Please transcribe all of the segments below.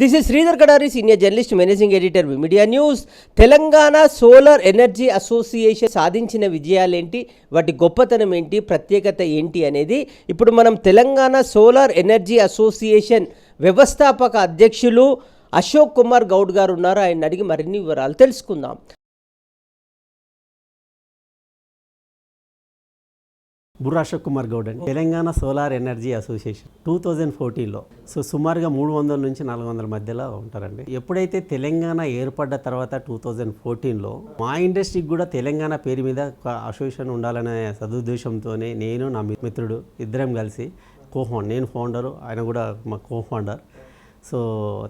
This is Sridhar Kadari senior journalist managing editor media news. Telangana solar energy association సాధించిన విజయాలేంటి? వాటి గొప్పతనం ఏంటి? ప్రత్యేకత ఏంటి అనేది ఇప్పుడు మనం తెలంగాణ సోలార్ ఎనర్జీ అసోసియేషన్ వ్యవస్థాపక అధ్యక్షులు అశోక్ కుమార్ గౌడ్ గారు ఉన్నారు. ఆయన అడిగి మరిన్ని వివరాలు తెలుసుకుందాం. బుర్రా అశోక్ కుమార్ గౌడ్ అండి. Telangana solar energy association two thousand ఫోర్టీన్లో. సో సుమారుగా మూడు వందల నుంచి నాలుగు వందల మధ్యలో ఉంటారండి. ఎప్పుడైతే తెలంగాణ ఏర్పడ్డ తర్వాత టూ థౌజండ్ ఫోర్టీన్లో మా ఇండస్ట్రీకి కూడా తెలంగాణ పేరు మీద ఒక అసోసియేషన్ ఉండాలనే సదుద్దేశంతోనే నేను నా మిత్రుడు ఇద్దరం కలిసి కో నేను ఫౌండరు ఆయన కూడా మా కోఫౌండర్. సో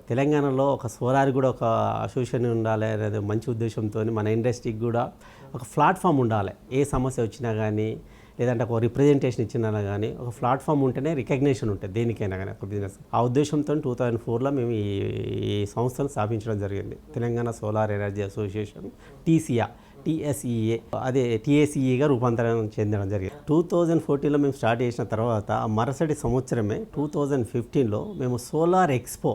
తెలంగాణలో ఒక సోలార్ కూడా ఒక అసోసియేషన్ ఉండాలి అనేది మంచి ఉద్దేశంతో మన ఇండస్ట్రీకి కూడా ఒక ప్లాట్ఫామ్ ఉండాలి. ఏ సమస్య వచ్చినా కానీ లేదంటే ఒక రిప్రజెంటేషన్ ఇచ్చినా కానీ ఒక ప్లాట్ఫామ్ ఉంటేనే రికగ్నేషన్ ఉంటుంది దేనికైనా కానీ ఒక బిజినెస్ ఆ ఉద్దేశంతో టూ థౌజండ్ ఫోర్లో మేము ఈ ఈ సంస్థను స్థాపించడం జరిగింది. తెలంగాణ సోలార్ ఎనర్జీ అసోసియేషన్ టీసీఆ టీఎస్ఈఏ అదే టీఎస్ఈగా రూపాంతరం చెందడం జరిగింది. టూ థౌజండ్ ఫోర్టీన్లో మేము స్టార్ట్ చేసిన తర్వాత ఆ మరుసటి సంవత్సరమే టూ థౌజండ్ ఫిఫ్టీన్లో మేము సోలార్ ఎక్స్పో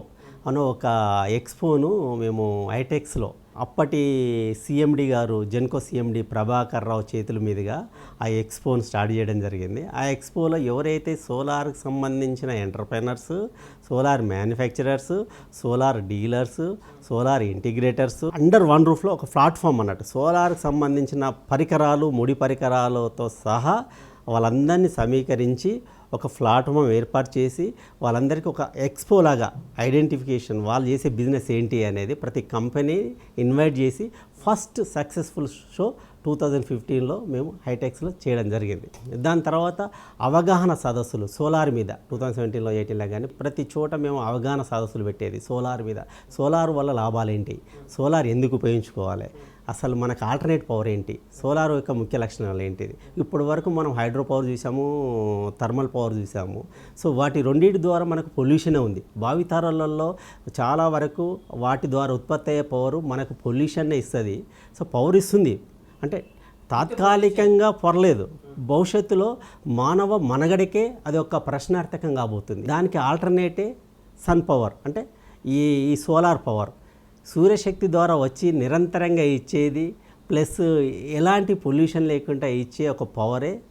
అనే ఒక ఎక్స్పోను మేము ఐటెక్స్లో అప్పటి సిఎండి గారు జెన్కో సిఎండి ప్రభాకర్ రావు చేతుల మీదుగా ఆ ఎక్స్పోను స్టార్ట్ చేయడం జరిగింది. ఆ ఎక్స్పోలో ఎవరైతే సోలార్కి సంబంధించిన entrepreneurs solar manufacturers solar dealers solar integrators under one రూఫ్లో ఒక ప్లాట్ఫామ్ అన్నట్టు సోలార్కి సంబంధించిన పరికరాలు ముడి పరికరాలతో సహా వాళ్ళందరినీ సమీకరించి ఒక ప్లాట్ఫామ్ ఏర్పాటు చేసి వాళ్ళందరికీ ఒక ఎక్స్పో లాగా ఐడెంటిఫికేషన్ వాళ్ళు చేసే బిజినెస్ ఏంటి అనేది ప్రతి కంపెనీ ఇన్వైట్ చేసి first successful show two thousand ఫిఫ్టీన్లో మేము హైటెక్స్లో చేయడం జరిగింది. దాని తర్వాత అవగాహన సదస్సులు సోలార్ మీద టూ థౌజండ్ సెవెంటీన్లో ఎయిటీన్లో కానీ ప్రతి చోట మేము అవగాహన సదస్సులు పెట్టేది సోలార్ మీద. సోలార్ వల్ల లాభాలు ఏంటి? సోలార్ ఎందుకు ఉపయోగించుకోవాలి? అసలు మనకు ఆల్టర్నేట్ పవర్ ఏంటి? సోలార్ యొక్క ముఖ్య లక్షణాలు ఏంటిది? ఇప్పటి వరకు మనం హైడ్రో పవర్ చూసాము థర్మల్ పవర్ చూసాము. సో వాటి రెండింటి ద్వారా మనకు పొల్యూషనే ఉంది. భావితరాలలో చాలా వరకు వాటి ద్వారా ఉత్పత్తి అయ్యే పవర్ మనకు పొల్యూషన్నే ఇస్తుంది. సో పవర్ ఇస్తుంది. అంటే తాత్కాలికంగా పొరలేదు. భవిష్యత్తులో మానవ మనగడికే అది ఒక ప్రశ్నార్థకం కాబోతుంది. దానికి ఆల్టర్నేటే సన్ పవర్. అంటే ఈ ఈ సోలార్ పవర్. సూర్యశక్తి ద్వారా వచ్చి నిరంతరంగా ఇచ్చేది ప్లస్ ఎలాంటి పొల్యూషన్ లేకుండా ఇచ్చే ఒక పవరే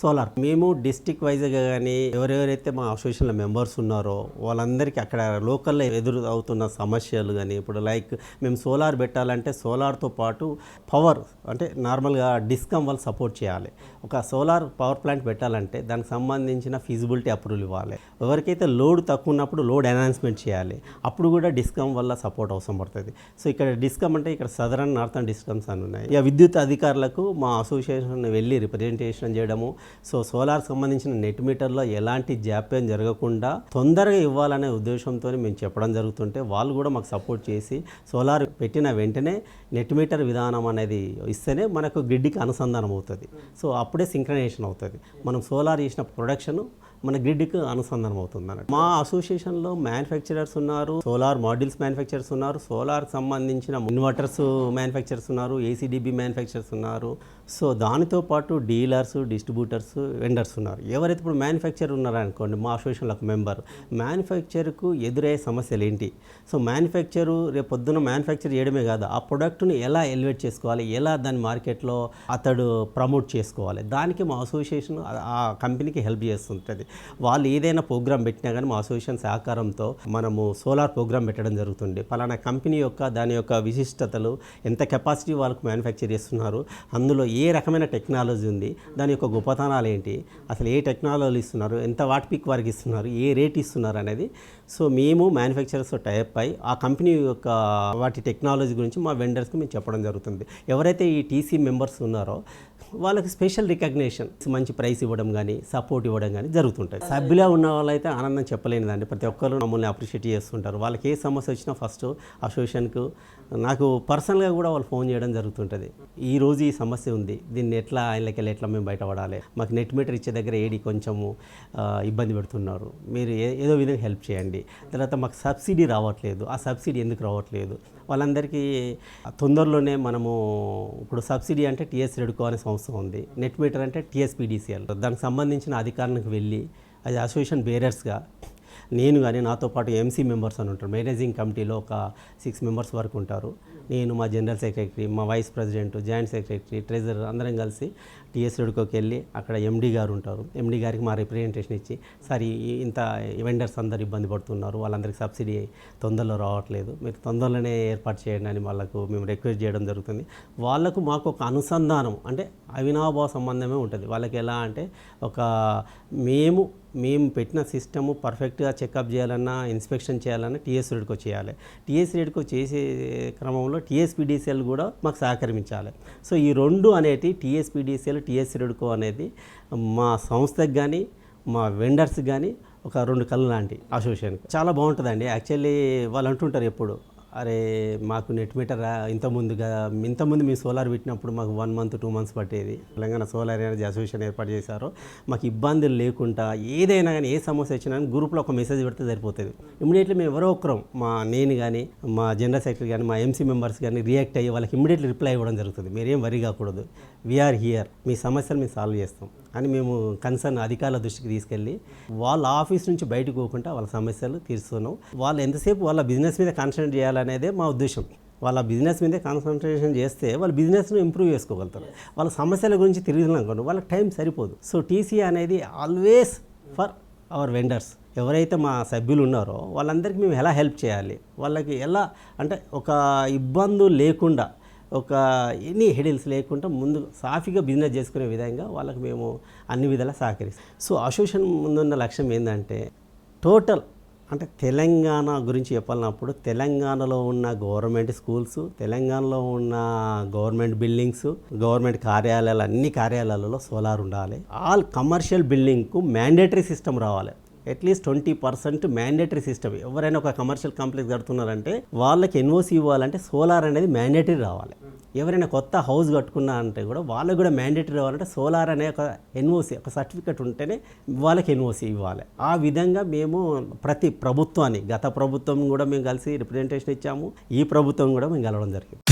సోలార్. మేము డిస్టిక్ వైజ్గా కానీ ఎవరెవరైతే మా అసోసియేషన్లో మెంబర్స్ ఉన్నారో వాళ్ళందరికీ అక్కడ లోకల్లో ఎదురు అవుతున్న సమస్యలు కానీ ఇప్పుడు లైక్ మేము సోలార్ పెట్టాలంటే సోలార్తో పాటు పవర్ అంటే నార్మల్గా డిస్కమ్ వాళ్ళు సపోర్ట్ చేయాలి. ఒక సోలార్ పవర్ ప్లాంట్ పెట్టాలంటే దానికి సంబంధించిన ఫీజిబిలిటీ అప్రూవల్ ఇవ్వాలి. ఎవరికైతే లోడ్ తక్కువ ఉన్నప్పుడు లోడ్ ఎన్హాన్స్మెంట్ చేయాలి. అప్పుడు కూడా డిస్కమ్ వల్ల సపోర్ట్ అవసరం పడుతుంది. సో ఇక్కడ డిస్కమ్ అంటే ఇక్కడ సదరన్ నార్థన్ డిస్కమ్స్ అని ఉన్నాయి. ఇక విద్యుత్ అధికారులకు మా అసోసియేషన్ వెళ్ళి రిప్రజెంటేషన్ చేయడము సో సోలార్ సంబంధించిన నెట్ మీటర్లో ఎలాంటి జాప్యం జరగకుండా తొందరగా ఇవ్వాలనే ఉద్దేశంతో మేము చెప్పడం జరుగుతుంటే వాళ్ళు కూడా మాకు సపోర్ట్ చేసి సోలార్ పెట్టిన వెంటనే నెట్ మీటర్ విధానం అనేది ఇస్తేనే మనకు గ్రిడ్కి అనుసంధానం అవుతుంది. సో అప్పుడే సింక్రనైజేషన్ అవుతుంది. మనం సోలార్ చేసిన ప్రొడక్షన్ మన గ్రిడ్కి అనుసంధానం అవుతుంది అన్నట్టు. మా అసోసియేషన్లో మ్యానుఫ్యాక్చరర్స్ ఉన్నారు సోలార్ మాడ్యూల్స్ మ్యానుఫ్యాక్చరర్స్ ఉన్నారు సోలార్ సంబంధించిన ఇన్వర్టర్స్ మ్యానుఫ్యాక్చరర్స్ ఉన్నారు ఏసీడీబీ మ్యానుఫ్యాక్చరర్స్ ఉన్నారు. సో దానితో పాటు డీలర్స్ డిస్ట్రిబ్యూటర్స్ వెండర్స్ ఉన్నారు. ఎవరైతే ఇప్పుడు మ్యానుఫ్యాక్చర్ ఉన్నారనుకోండి మా అసోసియేషన్లో ఒక మెంబర్ మ్యానుఫ్యాక్చర్కు ఎదురయ్యే సమస్యలు ఏంటి? సో మ్యానుఫ్యాక్చరు రేపు పొద్దున్న మ్యానుఫ్యాక్చర్ చేయడమే కాదు ఆ ప్రొడక్ట్ని ఎలా ఎలివేట్ చేసుకోవాలి? ఎలా దాని మార్కెట్లో అతడు ప్రమోట్ చేసుకోవాలి? దానికి మా అసోసియేషన్ ఆ- కంపెనీకి హెల్ప్ చేస్తుంటుంది. వాళ్ళు ఏదైనా ప్రోగ్రామ్ పెట్టినా కానీ మా అసోసియేషన్ సహకారంతో మనము సోలార్ ప్రోగ్రామ్ పెట్టడం జరుగుతుంది పలానా కంపెనీ యొక్క దాని యొక్క విశిష్టతలు ఎంత కెపాసిటీ వాళ్ళకు మ్యానుఫ్యాక్చర్ చేస్తున్నారు అందులో ఏ రకమైన టెక్నాలజీ ఉంది దాని యొక్క గొప్పతనాలు ఏంటి అసలు ఏ టెక్నాలజీ ఇస్తున్నారు? ఎంత వాట్ పిక్ వారికి ఇస్తున్నారు? ఏ రేట్ ఇస్తున్నారు అనేది? సో మేము మ్యానుఫ్యాక్చరర్స్ టైప్ అయి ఆ కంపెనీ యొక్క వాటి టెక్నాలజీ గురించి మా వెండర్స్కి మేము చెప్పడం జరుగుతుంది. ఎవరైతే ఈ టీసీ మెంబర్స్ ఉన్నారో వాళ్ళకి స్పెషల్ రికగ్నేషన్. మంచి ప్రైస్ ఇవ్వడం కానీ సపోర్ట్ ఇవ్వడం కానీ జరుగుతుంటుంది. సభ్యులా ఉన్న వాళ్ళైతే ఆనందం చెప్పలేనిదండి. ప్రతి ఒక్కరు మమ్మల్ని అప్రిషియేట్ చేస్తుంటారు. వాళ్ళకి ఏ సమస్య వచ్చినా ఫస్ట్ అసోసియేషన్కు నాకు పర్సనల్గా కూడా వాళ్ళు ఫోన్ చేయడం జరుగుతుంటుంది. ఈ రోజు ఈ సమస్య ఉంది. దీన్ని ఎట్లా ఆయనకి వెళ్ళి ఎట్లా మేము బయటపడాలి? మాకు నెట్ మీటర్ ఇచ్చే దగ్గర ఏడి కొంచెము ఇబ్బంది పెడుతున్నారు. మీరు ఏదో విధంగా హెల్ప్ చేయండి. తర్వాత మాకు సబ్సిడీ రావట్లేదు. ఆ సబ్సిడీ ఎందుకు రావట్లేదు? వాళ్ళందరికీ తొందరలోనే మనము ఇప్పుడు సబ్సిడీ అంటే టీఎస్ రెడ్కో అనే సంస్థ ఉంది. నెట్ మీటర్ అంటే టీఎస్పీడీసీఎల్. దానికి సంబంధించిన అధికారులకు వెళ్ళి అది అసోసియేషన్ బేరర్స్గా నేను కానీ నాతో పాటు ఎంసీ మెంబర్స్ అని ఉంటారు. మేనేజింగ్ కమిటీలో ఒక సిక్స్ మెంబర్స్ వరకు ఉంటారు. నేను మా జనరల్ సెక్రటరీ మా vice president joint secretary treasurer అందరం కలిసి టీఎస్ రెడ్కోకి వెళ్ళి అక్కడ ఎండీ గారు ఉంటారు. ఎండీ గారికి మా రిప్రజెంటేషన్ ఇచ్చి సార్ ఇంత వెండర్స్ అందరు ఇబ్బంది పడుతున్నారు. వాళ్ళందరికీ సబ్సిడీ తొందరలో రావట్లేదు. మీరు తొందరలోనే ఏర్పాటు చేయండి అని వాళ్ళకు మేము రిక్వెస్ట్ చేయడం జరుగుతుంది. వాళ్ళకు మాకు ఒక అనుసంధానం అంటే అవినాభావ సంబంధమే ఉంటుంది. వాళ్ళకి ఎలా అంటే ఒక మేము మేము పెట్టిన సిస్టము పర్ఫెక్ట్గా చెకప్ చేయాలన్నా ఇన్స్పెక్షన్ చేయాలన్నా టీఎస్ రెడ్కో చేయాలి. టీఎస్ రెడ్కో చేసే క్రమంలో టీఎస్పీడీసీఎల్ కూడా మాకు సహకరించాలి. సో ఈ రెండు అనేటి టీఎస్పీడీసీఎల్ టీఎస్ రెడ్కో అనేది మా సంస్థకు కానీ మా వెండర్స్ కానీ ఒక రెండు కళ్ళు లాంటి అసోసియేషన్. చాలా బాగుంటుందండి. యాక్చువల్లీ వాళ్ళు అంటుంటారు ఎప్పుడు అరే మాకు నెట్ మీటర్ ఇంత ముందుగా ఇంతకుముందు మీ సోలార్ పెట్టినప్పుడు మాకు వన్ మంత్ టూ మంత్స్ పట్టేది. తెలంగాణ సోలార్ ఎనర్జీ అసోసియేషన్ ఏర్పాటు చేశారు. మాకు ఇబ్బందులు లేకుండా ఏదైనా కానీ ఏ సమస్య వచ్చినా కానీ గ్రూప్లో ఒక మెసేజ్ పెడితే సరిపోతుంది. ఇమీడియట్లీ మేము ఎవరో ఒకరం మా నేను కానీ మా జనరల్ సెక్రటరీ కానీ మా ఎంసీ మెంబర్స్ కానీ రియాక్ట్ అయ్యి వాళ్ళకి ఇమీడియట్లీ రిప్లై ఇవ్వడం జరుగుతుంది. మీరేం వరి కాకూడదు. వీఆర్ హియర్ మీ సమస్యలు మేము సాల్వ్ చేస్తాం. అని మేము కన్సర్న్ అధికారుల దృష్టికి తీసుకెళ్ళి వాళ్ళ ఆఫీస్ నుంచి బయటకు పోకుండా వాళ్ళ సమస్యలు తీరుస్తున్నాం. వాళ్ళు ఎంతసేపు వాళ్ళ బిజినెస్ మీద కాన్సన్ట్రేట్ చేయాలనేదే మా ఉద్దేశం. వాళ్ళ బిజినెస్ మీదే కాన్సన్ట్రేషన్ చేస్తే వాళ్ళ బిజినెస్ను ఇంప్రూవ్ చేసుకోగలుగుతారు. వాళ్ళ సమస్యల గురించి తిరుగుతున్నాం వాళ్ళకి టైం సరిపోదు. సో టీసీ అనేది ఆల్వేస్ ఫర్ అవర్ వెండర్స్. ఎవరైతే మా సభ్యులు ఉన్నారో వాళ్ళందరికీ మేము ఎలా హెల్ప్ చేయాలి? వాళ్ళకి ఎలా అంటే ఒక ఇబ్బందులు లేకుండా ఒక ఎనీ హెడిల్స్ లేకుండా ముందు సాఫీగా బిజినెస్ చేసుకునే విధంగా వాళ్ళకి మేము అన్ని విధాలా సహకరిస్తాం. సో అసోసియేషన్ ముందున్న లక్ష్యం ఏంటంటే టోటల్ అంటే తెలంగాణ గురించి చెప్పాలన్నప్పుడు తెలంగాణలో ఉన్న గవర్నమెంట్ స్కూల్స్ తెలంగాణలో ఉన్న గవర్నమెంట్ బిల్డింగ్స్ గవర్నమెంట్ కార్యాలయాలు అన్ని కార్యాలయాలలో సోలార్ ఉండాలి. ఆల్ కమర్షియల్ బిల్డింగ్కు మ్యాండేటరీ సిస్టమ్ రావాలి. At least twenty percent mandatory system. ఎవరైనా ఒక కమర్షియల్ కంప్లెక్స్ కడుతున్నారంటే వాళ్ళకి ఎన్ఓసి ఇవ్వాలంటే సోలార్ అనేది మ్యాండేటరీ రావాలి. ఎవరైనా కొత్త హౌస్ కట్టుకున్నా అంటే కూడా వాళ్ళకి కూడా మ్యాండేటరీ రావాలంటే సోలార్ అనే ఒక ఎన్ఓసి ఒక సర్టిఫికెట్ ఉంటేనే వాళ్ళకి ఎన్ఓసి ఇవ్వాలి. ఆ విధంగా మేము ప్రతి ప్రభుత్వాన్ని గత ప్రభుత్వం కూడా మేము కలిసి రిప్రజెంటేషన్ ఇచ్చాము ఈ ప్రభుత్వం కూడా మేము కలవడం జరిగింది.